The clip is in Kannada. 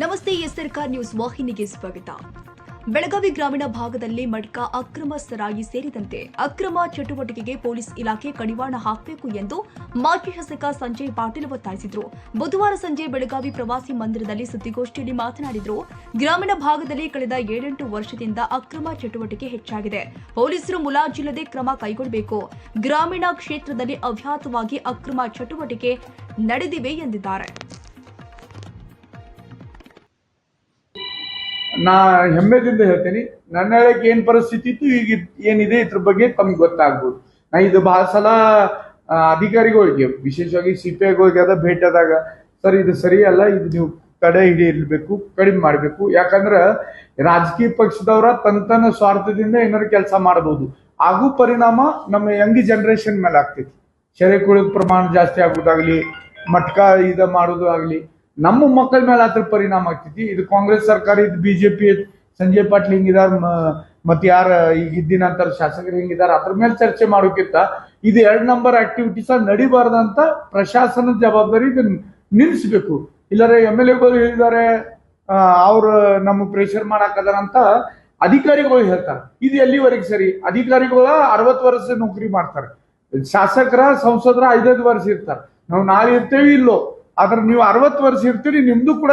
ನಮಸ್ತೆ ಎಸ್ಆರ್ಕಾರ್ ನ್ಯೂಸ್ ವಾಹಿನಿಗೆ ಸ್ವಾಗತ. ಬೆಳಗಾವಿ ಗ್ರಾಮೀಣ ಭಾಗದಲ್ಲಿ ಮಡ್ಕ ಅಕ್ರಮ ಸೇರಿದಂತೆ ಅಕ್ರಮ ಚಟುವಟಿಕೆಗೆ ಪೊಲೀಸ್ ಇಲಾಖೆ ಕಡಿವಾಣ ಹಾಕಬೇಕು ಎಂದು ಮಾಜಿ ಶಾಸಕ ಸಂಜಯ್ ಪಾಟೀಲ್ ಒತ್ತಾಯಿಸಿದರು. ಬುಧವಾರ ಸಂಜೆ ಬೆಳಗಾವಿ ಪ್ರವಾಸಿ ಮಂದಿರದಲ್ಲಿ ಸುದ್ದಿಗೋಷ್ಠಿಯಲ್ಲಿ ಮಾತನಾಡಿದರು, ಗ್ರಾಮೀಣ ಭಾಗದಲ್ಲಿ ಕಳೆದ ಏಳೆಂಟು ವರ್ಷದಿಂದ ಅಕ್ರಮ ಚಟುವಟಿಕೆ ಹೆಚ್ಚಾಗಿದೆ. ಪೊಲೀಸರು ಮುಲಾಜಿಲ್ಲದೆ ಕ್ರಮ ಕೈಗೊಳ್ಳಬೇಕು. ಗ್ರಾಮೀಣ ಕ್ಷೇತ್ರದಲ್ಲಿ ಅವ್ಯಾತವಾಗಿ ಅಕ್ರಮ ಚಟುವಟಿಕೆ ನಡೆದಿವೆ ಎಂದಿದ್ದಾರೆ. ನಾ ಹೆಮ್ಮೆದಿಂದ ಹೇಳ್ತೀನಿ, ನನ್ನ ಹೇಳಕ್ಕೆ ಏನು ಪರಿಸ್ಥಿತಿ ಇತ್ತು, ಈಗ ಏನಿದೆ, ಇದ್ರ ಬಗ್ಗೆ ತಮ್ಗೆ ಗೊತ್ತಾಗ್ಬೋದು. ನಾ ಇದು ಬಹಳ ಸಲ ಅಧಿಕಾರಿಗಳಿಗೆ ವಿಶೇಷವಾಗಿ ಸಿ ಪಿ ಐಗಳಿಗೆ ಅದ ಆದಾಗ. ಸರ್, ಇದು ಸರಿ ಅಲ್ಲ, ಇದು ನೀವು ತಡೆ ಹಿಡಿಯಬೇಕು ಕಡಿಮೆ ಮಾಡಬೇಕು. ಯಾಕಂದ್ರೆ ರಾಜಕೀಯ ಪಕ್ಷದವರ ತನ್ನ ಸ್ವಾರ್ಥದಿಂದ ಏನಾದ್ರು ಕೆಲಸ ಮಾಡಬಹುದು ಹಾಗೂ ಪರಿಣಾಮ ನಮ್ಮ ಯಂಗ್ ಜನರೇಷನ್ ಮೇಲೆ ಆಗ್ತೈತಿ ಶೆರೆ ಕುಳಿದ ಪ್ರಮಾಣ ಜಾಸ್ತಿ ಆಗೋದಾಗ್ಲಿ, ಮಟ್ಕಾ ಇದ ಮಾಡೋದು ಆಗ್ಲಿ ನಮ್ಮ ಮಕ್ಕಳ ಮೇಲೆ ಅದ್ರ ಪರಿಣಾಮ ಆಗ್ತೈತಿ. ಇದು ಕಾಂಗ್ರೆಸ್ ಸರ್ಕಾರ, ಇದು ಬಿಜೆಪಿ, ಸಂಜಯ್ ಪಾಟೀಲ್ ಹಿಂಗಿದಾರ ಮತ್ ಯಾರ ಈಗ ಇದ್ದಿನ ಅಂತಾರ ಶಾಸಕರು ಹಿಂಗಿದಾರ, ಅದ್ರ ಮೇಲೆ ಚರ್ಚೆ ಮಾಡೋಕ್ಕಿಂತ ಇದು ಎರಡ್ ನಂಬರ್ ಆಕ್ಟಿವಿಟೀಸ್ ನಡಿಬಾರ್ದಂತ ಪ್ರಶಾಸನದ ಜವಾಬ್ದಾರಿ ಇದನ್ನ ನಿಲ್ಲಿಸ್ಬೇಕು ಇಲ್ಲಾರೆ ಎಂ ಎಲ್ ಎಗಳು ಹೇಳಿದ್ದಾರೆ ಅವ್ರ ನಮ್ಮ ಪ್ರೆಷರ್ ಅಂತ ಅಧಿಕಾರಿಗಳು ಹೇಳ್ತಾರೆ. ಇದು ಎಲ್ಲಿವರೆಗೆ ಸರಿ? ಅಧಿಕಾರಿಗಳ ಅರವತ್ತು ವರ್ಷ ನೌಕರಿ ಮಾಡ್ತಾರೆ. ಶಾಸಕರ, ಸಂಸದರ ಐದೈದು ವರ್ಷ ಇರ್ತಾರೆ. ನಾವು ನಾಳೆ ಇರ್ತೇವಿ ಇಲ್ಲೋ? ಆದ್ರೆ ನೀವು ಅರವತ್ತು ವರ್ಷ ಇರ್ತೀರಿ ನಿಮ್ದು ಕೂಡ